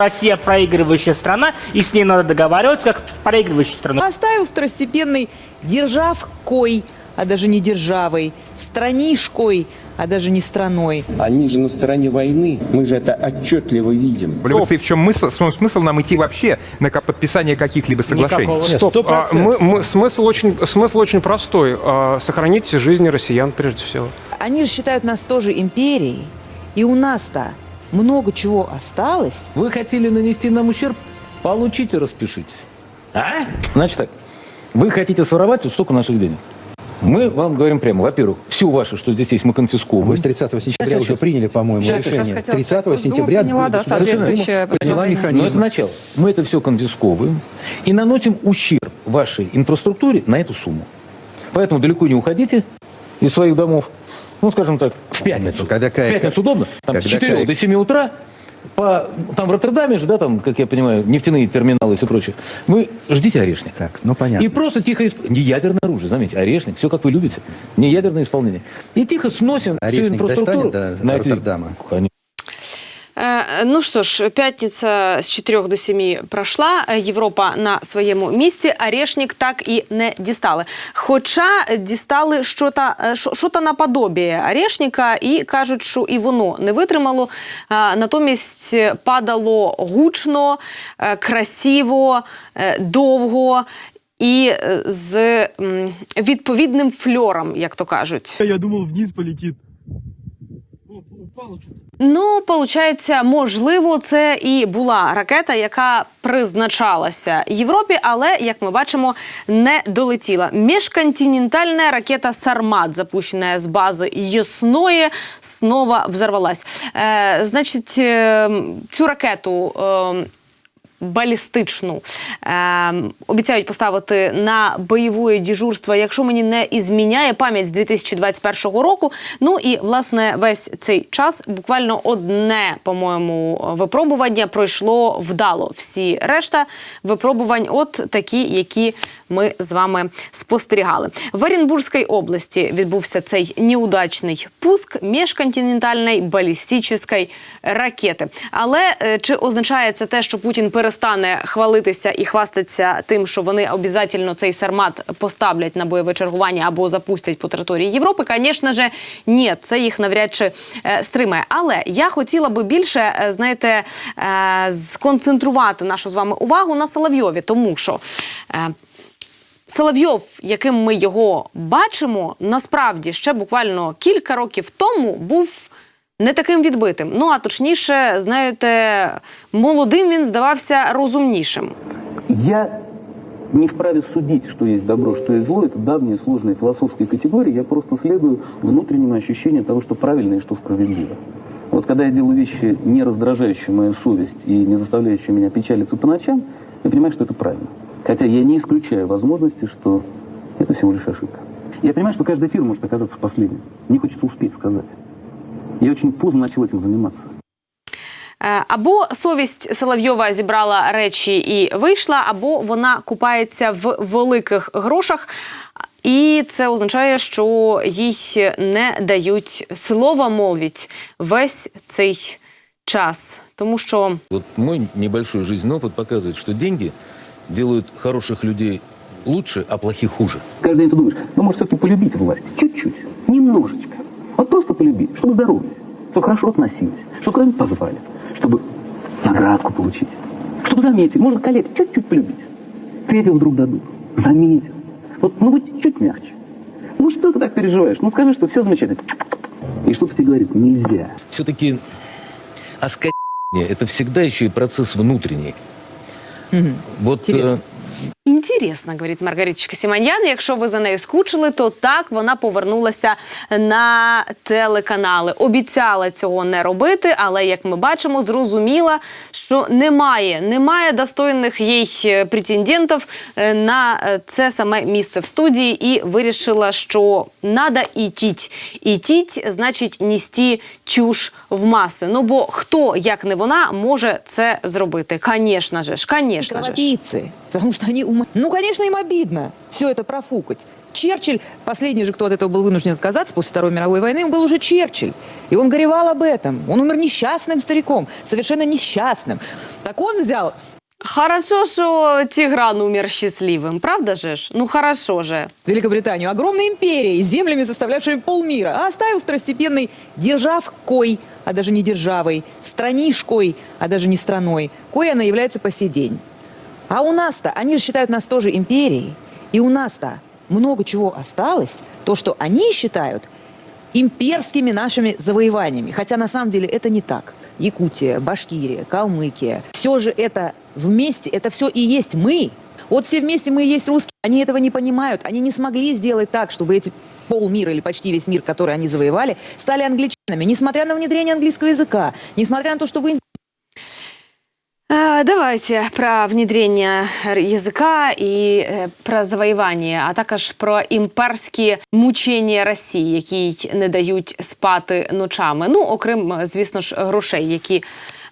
Россия проигрывающая страна, и с ней надо договариваться как с проигрывающей страной. Оставил второстепенной державкой, а даже не державой, странишкой, а даже не страной. Они же на стороне войны. Мы же это отчетливо видим. Революции в чем смысл, см- смысл нам идти вообще на подписание каких-либо соглашений? Никакого. Стоп, Сто а, процентов. мы, мы- смысл, очень, смысл очень простой. А, сохранить жизни россиян прежде всего. Они же считают нас тоже империей. И у нас-то много чего осталось. Вы хотели нанести нам ущерб? Получите, распишитесь. А? Значит так, вы хотите своровать вот столько наших денег. Мы вам говорим прямо, во-первых, всю вашу, что здесь есть, мы конфисковываем. Вы же 30 сентября Сейчас, уже сейчас. приняли, по-моему, Сейчас, сейчас решение. хотела 30 сказать. сентября Госдума приняла, да, соответствующее приняла предложение. Но это механизм. начало. Мы это все конфисковываем и наносим ущерб вашей инфраструктуре на эту сумму. Поэтому далеко не уходите из своих домов. Ну, скажем так, в пятницу. Когда в пятницу удобно. Там с когда 4 кая- до 7 утра по, там в Роттердаме же, да, там, как я понимаю, нефтяные терминалы и все прочее. Вы ждите орешник. Так, ну понятно. И просто тихо, исп- не ядерное оружие, заметьте, орешник, все как вы любите, не ядерное исполнение. И тихо сносим всю Орешник инфраструктуру. достанет до Роттердама? Конечно. Е, Ну що ж, п'ятниця з 4 до 7 пройшла. Європа на своєму місці. Арешник так і не дістали. Хоча дістали що-то, е, що- що-то наподобіє арешника, і кажуть, що і воно не витримало. Натомість е, падало гучно, е, красиво, е, довго. І з відповідним фльором, як то кажуть. Я думал, вниз полетит. О, упало. Ну, получається, можливо, це і була ракета, яка призначалася Європі, але як ми бачимо, не долетіла. Міжконтинентальна ракета Сармат, запущена з бази Ясної, снова взорвалась. Е, значить, е, цю ракету. Е, балістичну. Е, обіцяють поставити на бойове діжурство, якщо мені не ізміняє пам'ять з 2021 року. Ну і власне весь цей час буквально одне, по-моєму, випробування пройшло вдало. Всі решта випробувань, от такі, які ми з вами спостерігали. В Оренбурзькій області відбувся цей неудачний пуск міжконтинентальної балістичної ракети. Але е, чи означає це те, що Путін перестане хвалитися і хвастатися тим, що вони обов'язково цей сармат поставлять на бойове чергування або запустять по території Європи? Звісно ж, ні, це їх навряд чи е, стримає. Але я хотіла би більше, е, знаєте, е, сконцентрувати нашу з вами увагу на Соловйові, тому що. Соловйов, яким ми його бачимо, насправді ще буквально кілька років тому був не таким відбитим. Ну а точніше, знаєте, молодим він здавався розумнішим. Я не вправе судить, что есть добро, что есть зло. Это давние сложные философские категории. Я просто следую внутреннему ощущению того, что правильно и что справедливо. Вот когда я делаю вещи, не раздражающие мою совесть и не заставляющие меня печалиться по ночам, я понимаю, что это правильно. Хотя я не исключаю возможности, что это всего лишь ошибка. Я понимаю, что каждый эфир может оказаться последним. Мне хочется успеть сказать. Я очень поздно начал этим заниматься. Е, Або совість Соловйова зібрала речі і вийшла, або вона купається в великих грошах. І це означає, що їй не дають слова мовіть весь цей час. Тому що Вот мой небольшой жизненный опыт показывает, что деньги делают хороших людей лучше, а плохих хуже. Каждый день ты думаешь, ну, может, все-таки полюбить власть. Чуть-чуть. Немножечко. Вот просто полюбить, чтобы здоровье, чтобы хорошо относились, чтобы куда-нибудь позвали, чтобы наградку получить, чтобы заметили, можно коллег чуть-чуть полюбить. Третьего вдруг дадут. Заметят. Вот, ну, будь чуть мягче. Ну, что ты так переживаешь? Ну, скажи, что все замечательно. И что-то тебе говорит, нельзя. Все-таки оскорбление – это всегда еще и процесс внутренний. Вот э, Интересно. Інтересно, говорить Маргариточка Сіманьян. Якщо ви за нею скучили, то так вона повернулася на телеканали. Обіцяла цього не робити, але як ми бачимо, зрозуміла, що немає, немає достойних їй е, претендентів е, на е, це саме місце в студії, і вирішила, що надо ітіть. Ітіть, значить, нести чуш в маси. Ну бо хто, як не вона, може це зробити? Звісно же ж, звісно же ж. Потому что они ума Ну, конечно, им обидно все это профукать. Черчилль, последний же, кто от этого был вынужден отказаться после Второй мировой войны, был уже Черчилль. И он горевал об этом. Он умер несчастным стариком, совершенно несчастным. Так он взял Хорошо, що Тігран умер щасливим, правда же ж? Ну хорошо же. Великобританию огромной империей, землями, составлявшими полмира, а оставил второстепенной державкой, а даже не державой, странишкой, а даже не страной, кой она является по сей день. А у нас-то, они же считают нас тоже империей, и у нас-то много чего осталось, то, что они считают имперскими нашими завоеваниями. Хотя на самом деле это не так. Якутия, Башкирия, Калмыкия. Все же это вместе, это все и есть мы. Вот все вместе мы и есть русские. Они этого не понимают. Они не смогли сделать так, чтобы эти полмира или почти весь мир, который они завоевали, стали англичанами. Несмотря на внедрение английского языка, несмотря на то, что вы Давайте про внедрення язика і е, про завоювання, а також про імперські мучення Росії, які не дають спати ночами. Ну, окрім, звісно ж, грошей, які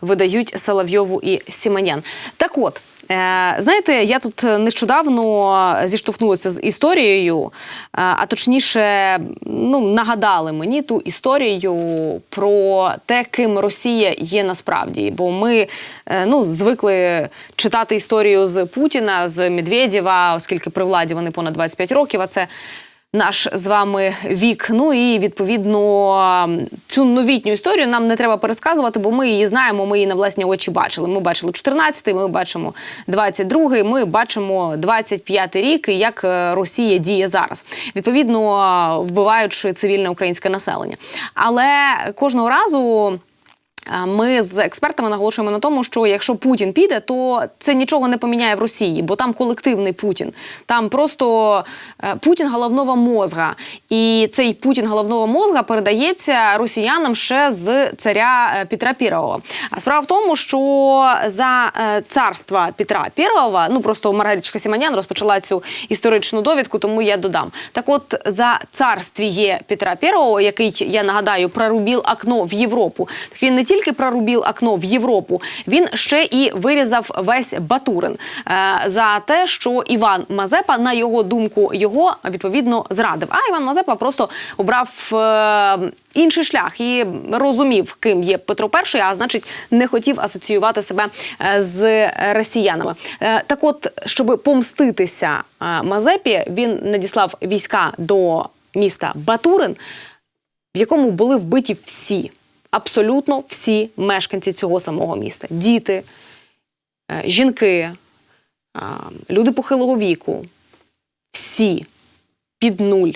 видають Соловйову і Сіманян. Так от. Е, Знаєте, я тут нещодавно зіштовхнулася з історією, е, а точніше, ну нагадали мені ту історію про те, ким Росія є насправді. Бо ми е, ну звикли читати історію з Путіна, з Медведєва, оскільки при владі вони понад 25 років. А це наш з вами вік. Ну і відповідно цю новітню історію нам не треба пересказувати, бо ми її знаємо. Ми її на власні очі бачили. Ми бачили 14-й, ми бачимо 22-й, Ми бачимо 25-й рік, і як е, Росія діє зараз. Відповідно, вбиваючи цивільне українське населення. Але кожного разу. Е, Ми з експертами наголошуємо на тому, що якщо Путін піде, то це нічого не поміняє в Росії, бо там колективний Путін. Там просто е, Путін головного мозга. І цей Путін головного мозга передається росіянам ще з царя е, Петра Пірова. А справа в тому, що за царства Петра Пірова, ну просто Маргариточка Сіманян розпочала цю історичну довідку, тому я додам. Так, от за царствіє Петра Пірова, який я нагадаю, прорубив окно в Європу, так він не тільки прорубив окно в Європу, він ще і вирізав весь Батурин е, за те, що Іван Мазепа, на його думку, його відповідно зрадив. А Іван Мазепа просто обрав е, інший шлях і розумів, ким є Петро І, а значить, не хотів асоціювати себе е, з росіянами. Так, от, щоб помститися Мазепі, він надіслав війська до міста Батурин, в якому були вбиті всі, абсолютно всі мешканці цього самого міста: діти, е, жінки, е, люди похилого віку, всі під нуль.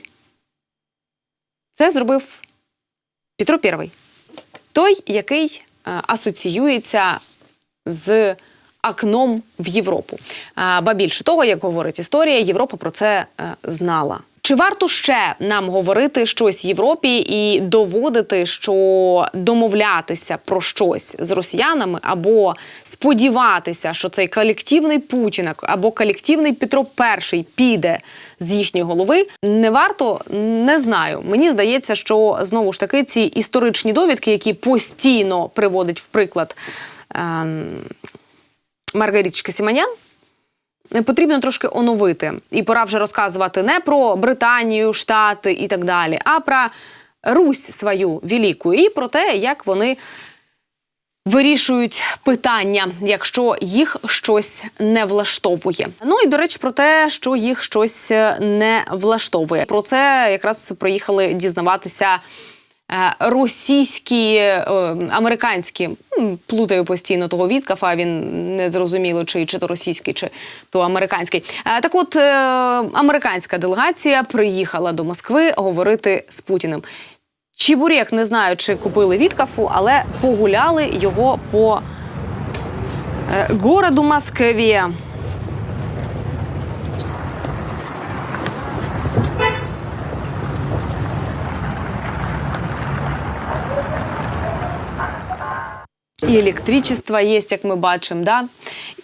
Це зробив Петро І. Той, який е, асоціюється з окном в Європу. Ба більше того, як говорить історія, Європа про це знала. Чи варто ще нам говорити щось Європі і доводити, що домовлятися про щось з росіянами, або сподіватися, що цей колективний Путін або колективний Петро І піде з їхньої голови? Не варто, не знаю. Мені здається, що знову ж таки ці історичні довідки, які постійно приводить в приклад. ем, Маргариточка Сіманян. Потрібно трошки оновити. І пора вже розказувати не про Британію, Штати і так далі, а про Русь свою велику і про те, як вони вирішують питання, якщо їх щось не влаштовує. Ну і до речі, про те, що їх щось е, не влаштовує. Про це якраз приїхали дізнаватися. Е, Російські, е, американські, плутаю постійно того Віткафа, він не зрозуміло, чи, чи то російський, чи то американський. Е, Так от, американська делегація приїхала до Москви говорити з Путіним. Чебурек не знаю, чи купили Віткафу, але погуляли його по городу Москві. І електричество є, як ми бачимо. Да?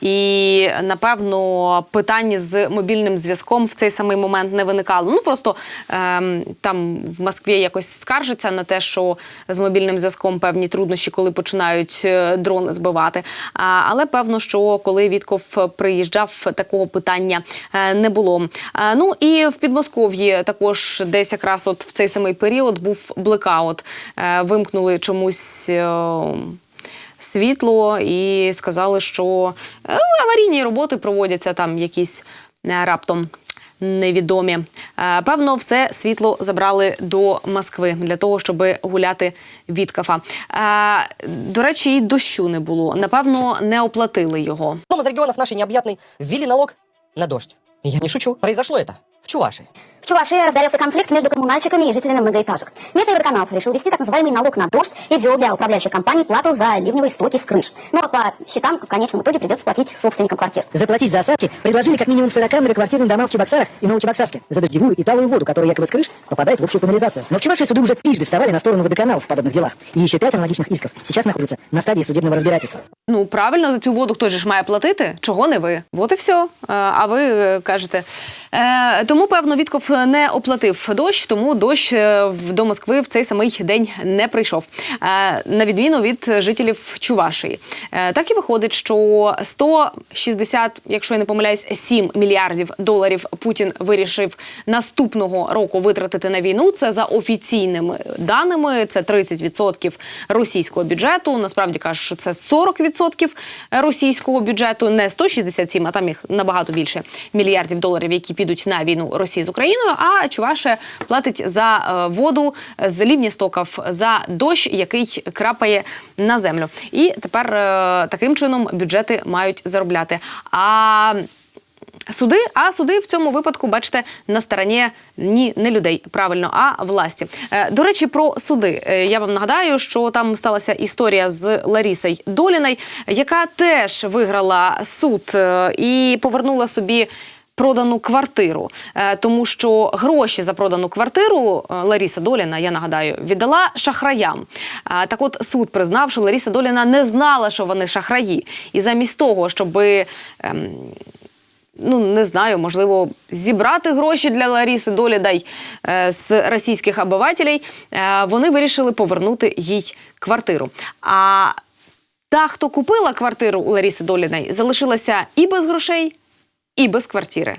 І напевно питання з мобільним зв'язком в цей самий момент не виникало. Ну просто ем, там в Москві якось скаржиться на те, що з мобільним зв'язком певні труднощі, коли починають е, дрони збивати. А, але певно, що коли Вітков приїжджав, такого питання е, не було. А, ну і в Підмосков'ї також десь якраз от в цей самий період був блекаут. Е, вимкнули чомусь. Світло і сказали, що е, аварійні роботи проводяться там якісь е, раптом невідомі. Е, Певно, все світло забрали до Москви для того, щоб гуляти Віткафа. Е, До речі, і дощу не було. Напевно, не оплатили його. В одном из регионов нашей необъятной ввели налог на дождь. Я не шучу. Произошло это в Чувашии. В Чувашии разгорелся конфликт между коммунальщиками и жителями многоэтажек. Местный водоканал решил ввести так называемый налог на дождь и ввел для управляющих компаний плату за ливневые стоки с крыш. Ну а по счетам в конечном итоге придется платить собственникам квартир. Заплатить за осадки предложили как минимум 40 многоквартирным домам в Чебоксарах и Новочебоксарске за дождевую и талую воду, которая якобы с крыш попадает в общую канализацию. Но в Чувашии суды уже трижды вставали на сторону водоканалов в подобных делах. И еще пять аналогичных исков сейчас находятся на стадии судебного разбирательства. Ну правильно, за цю воду хтось же ж має платити. Чого не ви? От і все. Е, А ви е, кажете. Е, Тому, певно, Вітков не оплатив дощ, тому дощ е, до Москви в цей самий день не прийшов. Е, На відміну від жителів Чувашії. Е, Так і виходить, що 160, якщо я не помиляюсь, 7 мільярдів доларів Путін вирішив наступного року витратити на війну. Це за офіційними даними. Це 30% російського бюджету. Насправді кажуть, що це 40% російського бюджету, не 167, а там їх набагато більше мільярдів доларів, які підуть на війну Росії з Україною. А Чуваша платить за е, воду з лівні стоків, за дощ, який крапає на землю. І тепер е, таким чином бюджети мають заробляти. А Суди, а суди в цьому випадку, бачите, на стороні ні не людей, правильно, а власті. Е, До речі, про суди. Я вам нагадаю, що там сталася історія з Ларісою Доліною, яка теж виграла суд і повернула собі. Продану квартиру, Е, тому що гроші за продану квартиру е, Ларіса Доліна, я нагадаю, віддала шахраям. Е, Так от суд признав, що Ларіса Доліна не знала, що вони шахраї, і замість того, щоби ем, ну не знаю, можливо, зібрати гроші для Ларіси Долідай з російських обивателей, вони вирішили повернути їй квартиру. А та, хто купила квартиру у Ларіси Доліної, залишилася і без грошей, і без квартири.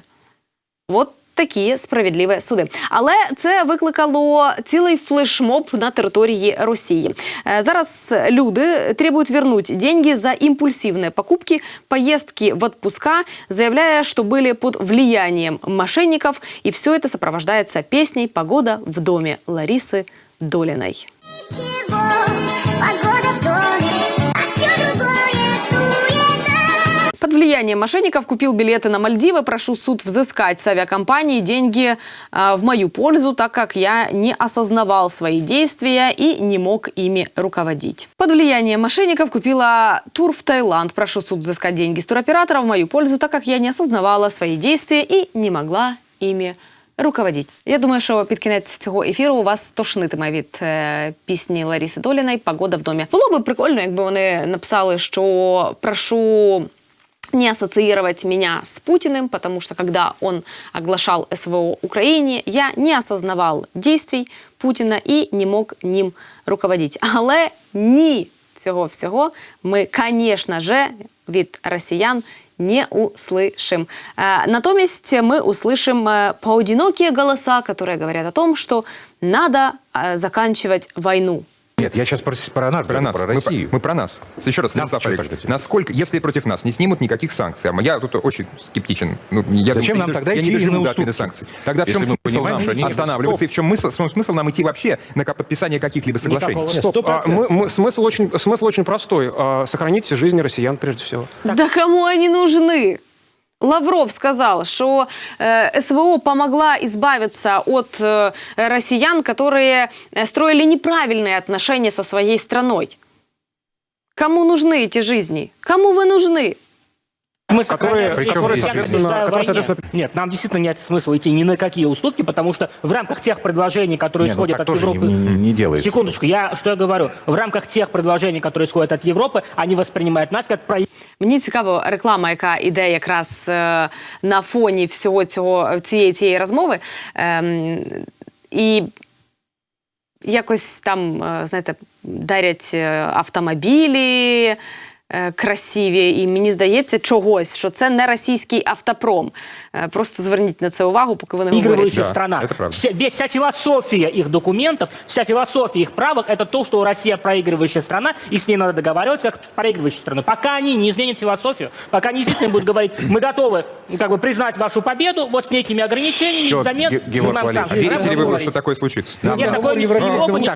От такі справедливі суди. Але це викликало цілий флешмоб на території Росії. Е, Зараз люди требують вернуть деньги за импульсивные покупки, поездки в отпуска, заявляя, что были под влиянием мошенников. И все это сопровождается песней «Погода в доме» Ларисы Долиной. Погода влиянием мошенников купил билеты на Мальдивы. Прошу суд взыскать с авиакомпании деньги э, в мою пользу, так как я не осознавал свои действия и не мог ими руководить. Под влиянием мошенников купила тур в Таиланд. Прошу суд взыскать деньги с туроператора в мою пользу, так как я не осознавала свои действия и не могла ими руководить. Я думаю, що під кінець цього ефіру у вас тошнитиме від е, пісні Ларіси Доліної «Погода в домі». Було би прикольно, якби вони написали, що прошу не ассоциировать меня с Путиным, потому что когда он оглашал СВО Украине, я не осознавал действий Путіна і не мог ним руководить. Але ні цього всього ми, звісно же, від росіян не услышим. Э, Натомість мы услышим э, поодинокие голоса, которые говорят о том, что надо э, заканчивать войну. Нет, я сейчас про, про нас, Про говорю, нас. про Мы, Россию. мы про нас. Еще раз, Нас насколько, если против нас не снимут никаких санкций, а я тут очень скептичен. Ну, я Зачем думаю, нам я тогда не идти доживу на уступки? санкций. Тогда в Если чем мы смысл понимаем, нам что они не останавливаться? стоп. И в чем смысл, см- смысл нам идти вообще на подписание каких-либо соглашений? Стоп, а, мы- мы- смысл, очень, смысл очень простой. А, Сохранить жизни россиян прежде всего. Да кому они нужны? Лавров сказал, что э, СВО помогла избавиться от э, россиян, которые э, строили неправильные отношения со своей страной. Кому нужны эти жизни? Кому вы нужны? Мы Которые- сохраняем причем территорию, здесь я соответственно- побеждаю в которые, войне. соответственно, Нет, нам действительно нет смысла идти ни на какие уступки, потому что в рамках тех предложений, которые Не, ну исходят так от тоже Европы... не- не- не делается. Секундочку, я что я говорю? В рамках тех предложений, которые исходят от Европы, они воспринимают нас как про Мені цікаво реклама, яка іде якраз е, на фоні всього цього цієї цієї розмови. Ем, і якось там, е, знаєте, дарять е, автомобілі. е, Красиві, і мені здається чогось, що це не російський автопром. Е, Просто зверніть на це увагу, поки вони говорять. проигрывающая Да, страна. это правда. Вся, весь- вся философия их документов, вся философия их правок – это то, что Россия проигрывающая страна, и с ней надо договариваться как с проигрывающей страной. Пока они не изменят философию, пока они действительно будут говорить, мы готовы ну, как бы, признать вашу победу вот с некими ограничениями, Всё, взамен Ге- Георг снимаем Валерьевич, санкции. Верите ли вы, Говорите. что такое случится? Нет, такое не Европа не Е,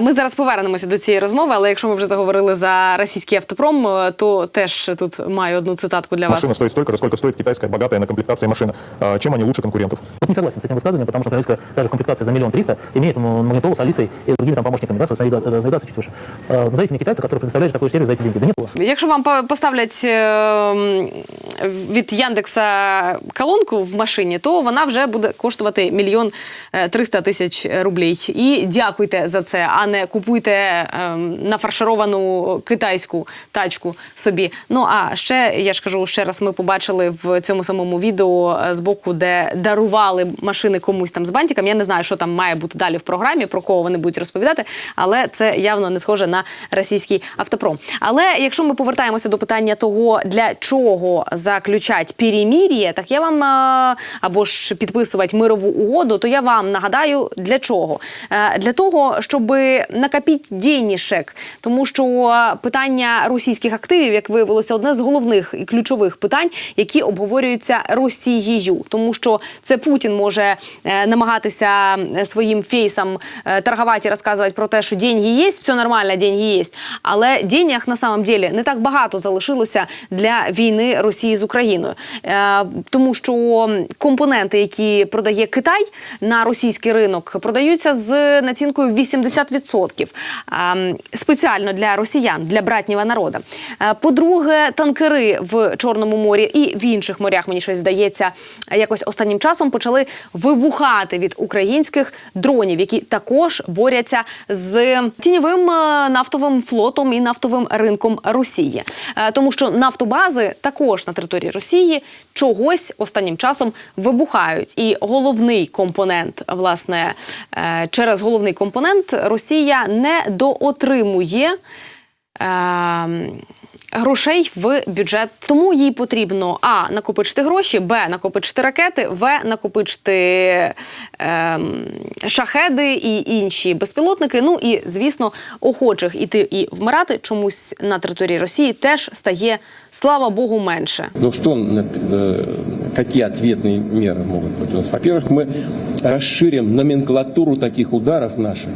Ми зараз повернемося до цієї розмови, але якщо ми вже заговорили за російський автопром, е, то теж тут маю одну цитатку для вас. Машина стоит столько же, сколько стоит китайская богатая на комплектации машина. А, Чем они лучше конкурентов? Вот не согласен с этим высказыванием, потому что украинская даже комплектация за миллион триста имеет м, магнитолу с Алисой и другими там помощниками, да, собственно, навига- э, навигация чуть выше. Э, Назовите мне китайца, который предоставляет такой сервис за эти деньги. Да нет его. Якщо вам по- поставлять е, м, від Яндекса колонку в машині, то вона вже буде коштувати мільйон е, триста тисяч рублей. І дякуйте за це, а не купуйте е, нафаршировану китайську тачку собі. Ну а ще я ж кажу ще раз, ми побачили в цьому самому відео е, з боку, де дарували машини комусь там з бантиком. Я не знаю, що там має бути далі в програмі, про кого вони будуть розповідати, але це явно не схоже на російський автопром. Але якщо ми повертаємося до питання того, для чого заключать перемір'я, так я вам е, або ж підписувати мирову угоду, то я вам нагадаю для чого? Е, Для того, щоб накопити денішек, тому що питання російських активів, як виявилося, одне з головних і ключових питань, які обговорюються Росією, тому що це Путін може е, намагатися е, своїм фейсом е, торгувати розказувати про те, що деньги є, все нормально, деньги є. Але денег на самом деле не так багато залишилося для війни Росії з Україною, тому що компоненти, які продає Китай на російський ринок, продаються з націнкою 80%. Ем, спеціально для росіян, для братнього народу. По-друге, танкери в Чорному морі і в інших морях, мені щось здається, якось останнім часом почали вибухати від українських дронів, які також борються з тіньовим нафтовим флотом і нафтовим ринком Росії, тому що нафтобази також на території Росії чогось останнім часом вибухають. І головний компонент, власне, е, через головний компонент Росія не доотримує. Е, Грошей в бюджет, тому їй потрібно а накопичити гроші, б накопичити ракети, в накопичити ем, шахеди і інші безпілотники. Ну і звісно, охочих іти і вмирати чомусь на території Росії теж стає, слава Богу, менше. Ну что, э, какие ответные меры могут быть у нас? Во-первых, мы расширим номенклатуру таких ударов наших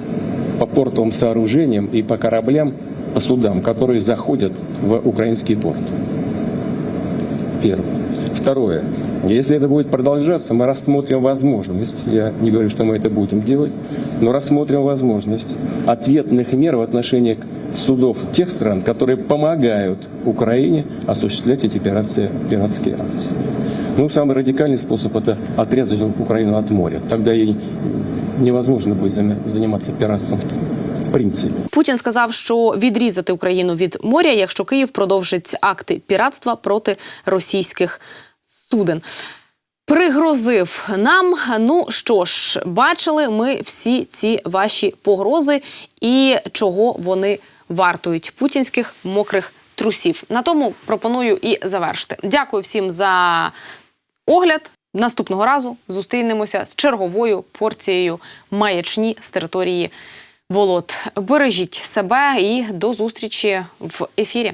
по портовым сооружениям и по кораблям, по судам, которые заходят в украинский порт. Первое. Второе. Если это будет продолжаться, мы рассмотрим возможность, я не говорю, что мы это будем делать, но рассмотрим возможность ответных мер в отношении судов тех стран, которые помогают Украине осуществлять эти пиратские, пиратские акции. Ну, самый радикальный способ – это отрезать Украину от моря. Тогда ей невозможно будет зам- заниматься пиратством в, принципе. Путін сказав, що відрізати Україну від моря, якщо Київ продовжить акти піратства проти російських суден. Пригрозив нам. Ну що ж, бачили ми всі ці ваші погрози і чого вони вартують путінських мокрих трусів. На тому пропоную і завершити. Дякую всім за огляд. Наступного разу зустрінемося з черговою порцією маячні з території болот. Бережіть себе і до зустрічі в ефірі.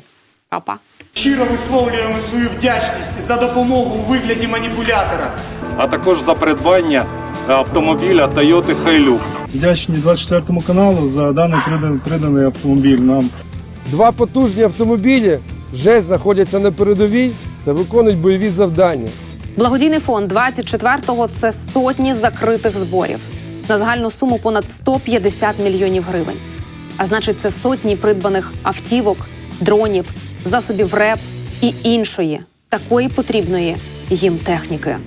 Па-па. Щиро висловлюємо свою вдячність за допомогу у вигляді маніпулятора. а також за придбання автомобіля Toyota Hilux. Вдячні 24 каналу за даний придан- приданий автомобіль нам. Два потужні автомобілі вже знаходяться на передовій та виконують бойові завдання. Благодійний фонд 24-го – це сотні закритих зборів на загальну суму понад 150 мільйонів гривень. А значить, це сотні придбаних автівок, дронів, засобів РЕП і іншої такої потрібної їм техніки.